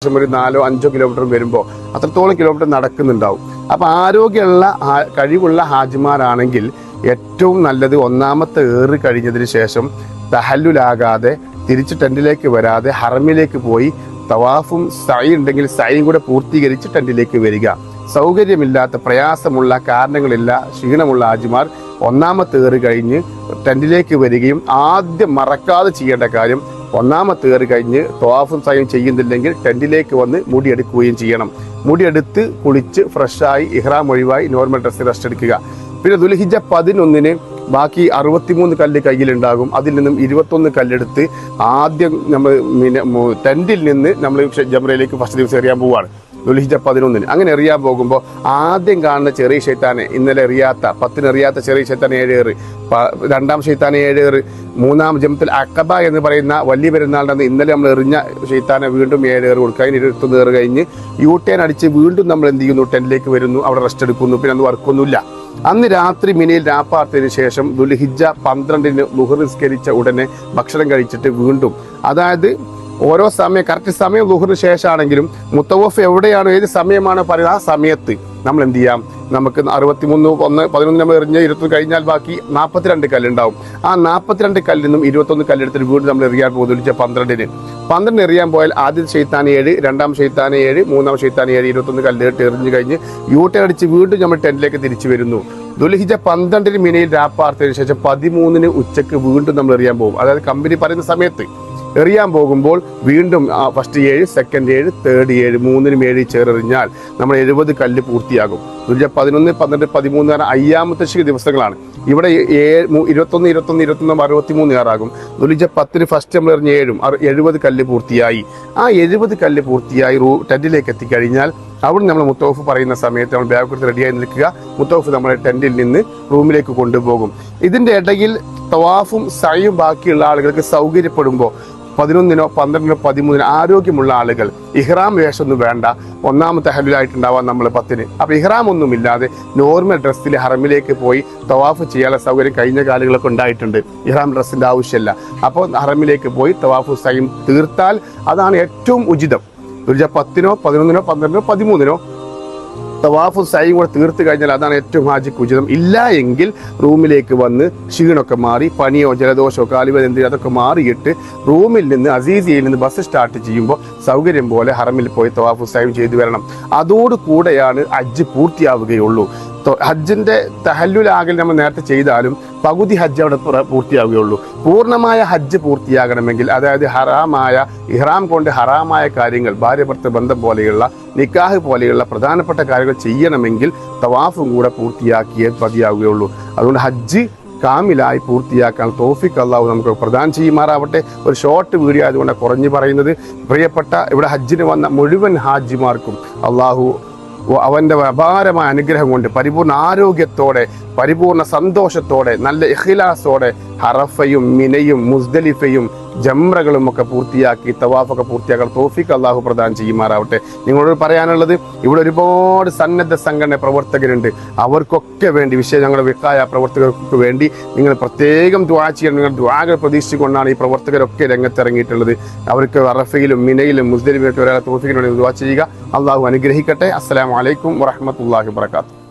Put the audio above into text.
ഏകദേശം ഒരു നാലോ അഞ്ചോ കിലോമീറ്റർ വരുമ്പോൾ അത്രത്തോളം കിലോമീറ്റർ നടക്കുന്നുണ്ടാവും. അപ്പൊ ആരോഗ്യമുള്ള കഴിവുള്ള ഹാജിമാരാണെങ്കിൽ ഏറ്റവും നല്ലത് ഒന്നാമത്തെ ഏറി കഴിഞ്ഞതിന് ശേഷം തഹല്ലുലാകാതെ തിരിച്ച് ടെന്റിലേക്ക് വരാതെ ഹറമിലേക്ക് പോയി തവാഫും സൈ ഉണ്ടെങ്കിൽ സൈയും കൂടെ പൂർത്തീകരിച്ച് ടെന്റിലേക്ക് വരിക. സൗകര്യമില്ലാത്ത പ്രയാസമുള്ള കാരണങ്ങളില്ല ക്ഷീണമുള്ള ആജിമാർ ഒന്നാമത്തെ ഏറി കഴിഞ്ഞ് ടെന്റിലേക്ക് വരികയും ആദ്യം മറക്കാതെ ചെയ്യേണ്ട കാര്യം ഒന്നാമത്തെ കയറി കഴിഞ്ഞ് ത്വാഫും സൈൻ ചെയ്യുന്നില്ലെങ്കിൽ ടെന്റിലേക്ക് വന്ന് മുടിയെടുക്കുകയും ചെയ്യണം. മുടിയെടുത്ത് കുളിച്ച് ഫ്രഷായി ഇഹ്റാം ഒഴിവായി നോർമൽ ഡ്രസ്സിൽ റെസ്റ്റ് എടുക്കുക. പിന്നെ ദുൽഹിജ പതിനൊന്നിന് ബാക്കി അറുപത്തിമൂന്ന് കല്ല് കയ്യിലുണ്ടാകും. അതിൽ നിന്നും ഇരുപത്തൊന്ന് കല്ലെടുത്ത് ആദ്യം നമ്മൾ പിന്നെ ടെന്റിൽ നിന്ന് നമ്മൾ ജംറയിലേക്ക് ഫസ്റ്റ് ദിവസം എറിയാൻ പോവുകയാണ് ദുൽഹിജ പതിനൊന്നിന്. അങ്ങനെ എറിയാൻ പോകുമ്പോൾ ആദ്യം കാണുന്ന ചെറിയ ഷെയ്ത്താനെ ഇന്നലെ എറിയാത്ത പത്തിന് എറിയാത്ത ചെറിയ ഷെയ്ത്താൻ ഏഴേറ് രണ്ടാം ഷെയ്ത്താൻ ഏഴേറ് മൂന്നാം ജമത്തിൽ അക്കബ എന്ന് പറയുന്ന വലിയ പെരുന്നാളിന്റെ ഇന്നലെ നമ്മൾ എറിഞ്ഞ ഷെയ്ത്താനെ വീണ്ടും ഏഴേറ് കൊടുക്കുക. അതിന് ഇരുപത്തൊന്ന് ഏറ് കഴിഞ്ഞ് യു ടേൺ അടിച്ച് വീണ്ടും നമ്മൾ എന്ത് ചെയ്യുന്നു? ടെന്റിലേക്ക് വരുന്നു. അവിടെ റെസ്റ്റ് എടുക്കുന്നു. പിന്നെ അന്ന് വർക്കൊന്നുമില്ല അന്ന് രാത്രി മിനിയിൽ രാപ്പാർത്തതിന് ശേഷം ദുൽഹിജ പന്ത്രണ്ടിന് മുഹർ നിസ്കരിച്ച ഉടനെ ഭക്ഷണം കഴിച്ചിട്ട് വീണ്ടും അതായത് ഓരോ സമയം കറക്റ്റ് സമയം ലുഹറിന് ശേഷമാണെങ്കിലും മുത്തവഫ് എവിടെയാണ് ഏത് സമയമാണ് പറയുന്നത്? ആ സമയത്ത് നമ്മൾ എന്ത് ചെയ്യാം? നമുക്ക് അറുപത്തിമൂന്ന് ഒന്ന് പതിനൊന്ന് നമ്മൾ എറിഞ്ഞ് ഇരുപത്തി കഴിഞ്ഞാൽ ബാക്കി നാൽപ്പത്തിരണ്ട് കല്ലുണ്ടാവും. ആ നാൽപ്പത്തിരണ്ട് കല്ലിൽ നിന്നും ഇരുപത്തൊന്ന് കല്ലെടുത്തിട്ട് വീണ്ടും നമ്മൾ എറിയാൻ പോകും ദുൽഹിജ പന്ത്രണ്ടിന്. പന്ത്രണ്ട് എറിയാൻ പോയാൽ ആദ്യം ഷെയ്ത്താൻ ഏഴ് രണ്ടാം ഷെയ്ത്താൻ ഏഴ് മൂന്നാം ഷെയ്ത്താൻ ഏഴ് ഇരുപത്തൊന്ന് കല്ലിട്ട് എറിഞ്ഞ് കഴിഞ്ഞ് യൂട്ടേൺ അടിച്ച് വീണ്ടും നമ്മൾ ടെന്റിലേക്ക് തിരിച്ചു വരുന്നു. ദുൽഹിജ പന്ത്രണ്ടിന് മിനയിൽ രാപ്പാർത്തതിന് ശേഷം പതിമൂന്നിന് ഉച്ചയ്ക്ക് വീണ്ടും നമ്മൾ എറിയാൻ പോകും. അതായത് കമ്പനി പറയുന്ന സമയത്ത് എറിയാൻ പോകുമ്പോൾ വീണ്ടും ഫസ്റ്റ് ഏഴ് സെക്കൻഡ് ഏഴ് തേർഡ് ഏഴ് മൂന്നിനും ഏഴ് ചേറെറിഞ്ഞാൽ നമ്മൾ എഴുപത് കല്ല് പൂർത്തിയാകും. ദുൽഹിജ പതിനൊന്ന് പന്ത്രണ്ട് പതിമൂന്ന് കാരണം അയ്യാമത്തെ ദിവസങ്ങളാണ്. ഇവിടെ ഏഴ് ഇരുപത്തൊന്ന് ഇരുപത്തൊന്ന് ഇരുപത്തൊന്ന് ഇരുപത്തൊന്ന് അറുപത്തിമൂന്ന് ആറാകും. ദുലിജ പത്തിന് ഫസ്റ്റ് നമ്മൾ എറിഞ്ഞ ഏഴും എഴുപത് കല്ല് പൂർത്തിയായി. ആ എഴുപത് കല്ല് പൂർത്തിയായി റൂ ടെന്റിലേക്ക് എത്തിക്കഴിഞ്ഞാൽ അവിടെ നമ്മൾ മുത്തോഫ് പറയുന്ന സമയത്ത് നമ്മൾ ബാഗ് കൊടുത്ത് റെഡിയായി നിൽക്കുക. മുത്തോഫ് നമ്മളെ ടെന്റിൽ നിന്ന് റൂമിലേക്ക് കൊണ്ടുപോകും. ഇതിന്റെ ഇടയിൽ തവാഫും സയും ബാക്കിയുള്ള ആളുകൾക്ക് സൗകര്യപ്പെടുമ്പോൾ പതിനൊന്നിനോ പന്ത്രണ്ടിനോ പതിമൂന്നിനോ ആരോഗ്യമുള്ള ആളുകൾ. ഇഹ്റാം വേഷമൊന്നും വേണ്ട. ഒന്നാമത്തെ ഹലിലായിട്ടുണ്ടാവാം നമ്മൾ പത്തിന്. അപ്പൊ ഇഹ്റാം ഒന്നുമില്ലാതെ നോർമൽ ഡ്രസ്സിൽ ഹറമിലേക്ക് പോയി തവാഫ് ചെയ്യാനുള്ള സൗകര്യം കഴിഞ്ഞ കാലങ്ങളൊക്കെ ഉണ്ടായിട്ടുണ്ട്. ഇഹ്റാം ഡ്രസ്സിന്റെ ആവശ്യമില്ല. അപ്പോൾ ഹറമിലേക്ക് പോയി തവാഫ് സൈം തീർത്താൽ അതാണ് ഏറ്റവും ഉചിതം. ഒരു പത്തിനോ പതിനൊന്നിനോ പന്ത്രണ്ടിനോ പതിമൂന്നിനോ തവാഫും സൈ കൂടെ തീർത്ത് കഴിഞ്ഞാൽ അതാണ് ഏറ്റവും ഹാജിക്ക് ഉചിതം. ഇല്ല എങ്കിൽ റൂമിലേക്ക് വന്ന് ക്ഷീണമൊക്കെ മാറി പനിയോ ജലദോഷമോ കാലുവേദന അതൊക്കെ മാറിയിട്ട് റൂമിൽ നിന്ന് അസീസിയയിൽ നിന്ന് ബസ് സ്റ്റാർട്ട് ചെയ്യുമ്പോൾ സൗകര്യം പോലെ ഹറമിൽ പോയി തവാഫു സൈം ചെയ്തു വരണം. അതോടുകൂടെയാണ് അജ്ജ് പൂർത്തിയാവുകയുള്ളൂ. ഹജ്ജിന്റെ തഹല്ലുലാകൽ നമ്മൾ നേരത്തെ ചെയ്താലും പകുതി ഹജ്ജ് അവിടെ പൂർത്തിയാവുകയുള്ളൂ. പൂർണമായ ഹജ്ജ് പൂർത്തിയാകണമെങ്കിൽ അതായത് ഹറാമായ ഇഹ്റാം കൊണ്ട് ഹറാമായ കാര്യങ്ങൾ ഭാര്യ ഭർത്ത ബന്ധം പോലെയുള്ള നിക്കാഹ് പോലെയുള്ള പ്രധാനപ്പെട്ട കാര്യങ്ങൾ ചെയ്യണമെങ്കിൽ തവാഫും കൂടെ പൂർത്തിയാക്കിയേ മതിയാവുകയുള്ളൂ. അതുകൊണ്ട് ഹജ്ജ് കാമിലായി പൂർത്തിയാക്കാൻ തോഫിക്ക് അള്ളാഹു നമുക്ക് പ്രധാനം ചെയ്യുമാറാവട്ടെ. ഒരു ഷോർട്ട് വീഡിയോ ആയതുകൊണ്ട് കുറഞ്ഞു പറയുന്നത് പ്രിയപ്പെട്ട ഇവിടെ ഹജ്ജിന് വന്ന മുഴുവൻ ഹാജിമാർക്കും അള്ളാഹു അവന്റെ അപാരമായ അനുഗ്രഹം കൊണ്ട് പരിപൂർണ ആരോഗ്യത്തോടെ പരിപൂർണ സന്തോഷത്തോടെ നല്ല ഇഖ്ലാസോടെ ഹറഫയും മിനയും മുസ്ദലിഫയും ജംറകളും ഒക്കെ പൂർത്തിയാക്കി തവാഫൊക്കെ പൂർത്തിയാക്കാൻ തോഫിക്ക് അള്ളാഹു പ്രദാനം ചെയ്യുമാറാവട്ടെ. നിങ്ങളോട് പറയാനുള്ളത് ഇവിടെ ഒരുപാട് സന്നദ്ധ സംഘടന പ്രവർത്തകരുണ്ട്. അവർക്കൊക്കെ വേണ്ടി വിഷയം ഞങ്ങളുടെ വിക്കായ പ്രവർത്തകർക്ക് വേണ്ടി നിങ്ങൾ പ്രത്യേകം ദ്വാ ചെയ്യണം. നിങ്ങൾ ദ്വാകൾ പ്രതീക്ഷിച്ചുകൊണ്ടാണ് ഈ പ്രവർത്തകരൊക്കെ രംഗത്തിറങ്ങിയിട്ടുള്ളത്. അവർക്ക് അറഫയിലും മിനയിലും മുസ്ലിമിലും ഒക്കെ ഒരാളെ തോഫിക്കിന് ദ്വാ ചെയ്യുക. അള്ളാഹു അനുഗ്രഹിക്കട്ടെ. അസ്സലാമു അലൈക്കും വറഹമത്തല്ലാഹി വാത്തു